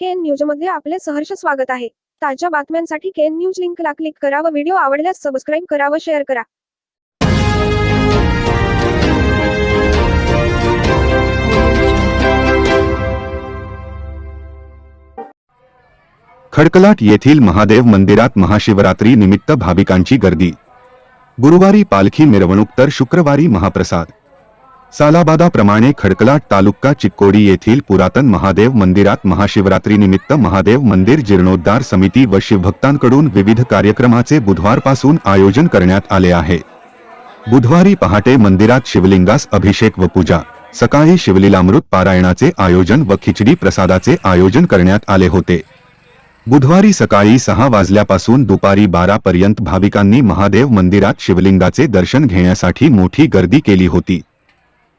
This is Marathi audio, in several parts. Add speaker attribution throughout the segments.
Speaker 1: केन न्यूजमध्ये आपले सहर्ष स्वागत आहे. ताज्या बातम्यांसाठी केन न्यूज लिंकला क्लिक करा व व्हिडिओ आवडल्यास सबस्क्राईब करा व शेअर करा.
Speaker 2: खडकलाट येथील महादेव मंदिरात महाशिवरात्री निमित्त भाविकांची गर्दी. गुरुवारी पालखी मिरवणूक तर शुक्रवारी महाप्रसाद. सालाबादाप्रमाणे खडकलाट तालुका चिक्कोडी येथील पुरातन महादेव मंदिरात महाशिवरात्रीनिमित्त महादेव मंदिर जीर्णोद्धार समिती व शिवभक्तांकडून विविध कार्यक्रमाचे बुधवारपासून आयोजन करण्यात आले आहे. बुधवारी पहाटे मंदिरात शिवलिंगास अभिषेक व पूजा सकाळी शिवलीलामृत पारायणाचे आयोजन व खिचडी प्रसादाचे आयोजन करण्यात आले होते. बुधवारी सकाळी सहा वाजल्यापासून दुपारी बारा पर्यंत भाविकांनी महादेव मंदिरात शिवलिंगाचे दर्शन घेण्यासाठी मोठी गर्दी केली होती.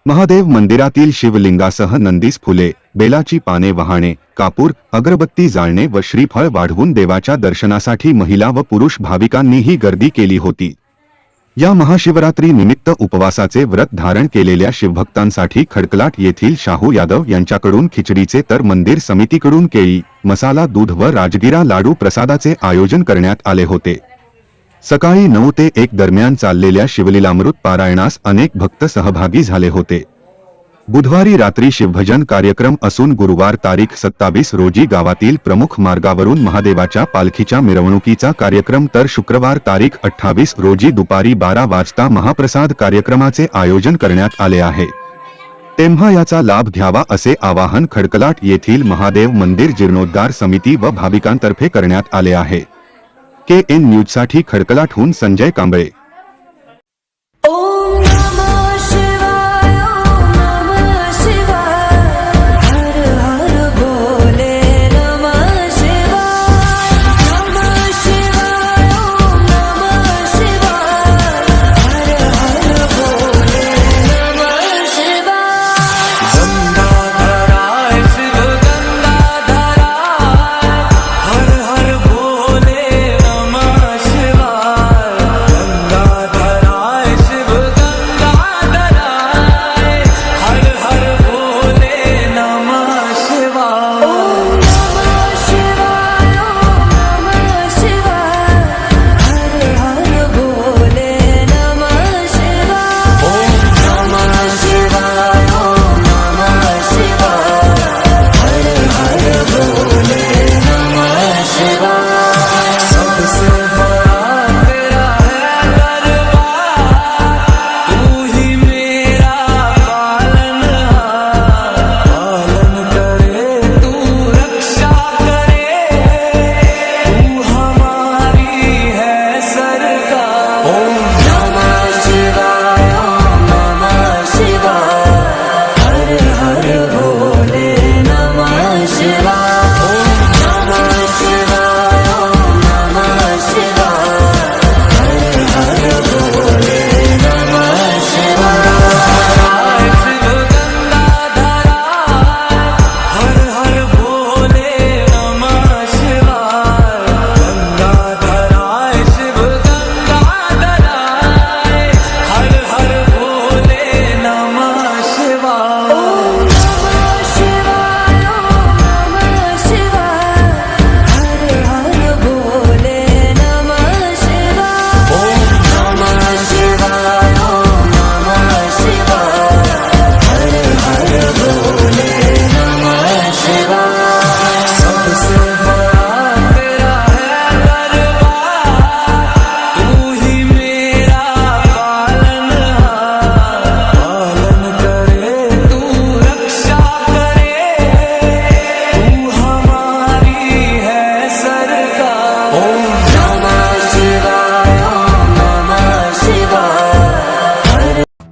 Speaker 2: महादेव मंदिरातील शिवलिंगासह नंदीस फुले बेलाची पाने वाहणे कापूर अगरबत्ती जाळणे व श्रीफळ वाढवून देवाच्या दर्शनासाठी महिला व पुरुष भाविकांनीही गर्दी केली होती. या महाशिवरात्री निमित्त उपवासाचे व्रत धारण केलेल्या शिवभक्तांसाठी खडकलाट येथील शाहू यादव यांच्याकडून खिचडीचे तर मंदिर समितीकडून केळी मसाला दूध व राजगिरा लाडू प्रसादाचे आयोजन करण्यात आले होते. सकाळी नऊ ते एक दरम्यान चाललेल्या शिवलीलामृत पारायणास अनेक भक्त सहभागी झाले होते. बुधवारी रात्री शिवभजन कार्यक्रम असून गुरुवार तारीख सत्तावीस रोजी गावातील प्रमुख मार्गावरून महादेवाच्या पालखीच्या मिरवणुकीचा कार्यक्रम तर शुक्रवार तारीख अठ्ठावीस रोजी दुपारी बारा वाजता महाप्रसाद कार्यक्रमाचे आयोजन करण्यात आले आहे. तेव्हा याचा लाभ घ्यावा असे आवाहन खडकलाट येथील महादेव मंदिर जीर्णोद्धार समिती व भाविकांतर्फे करण्यात आले आहे. के एन न्यूजसाठी खडकलाटहून संजय कांबळे.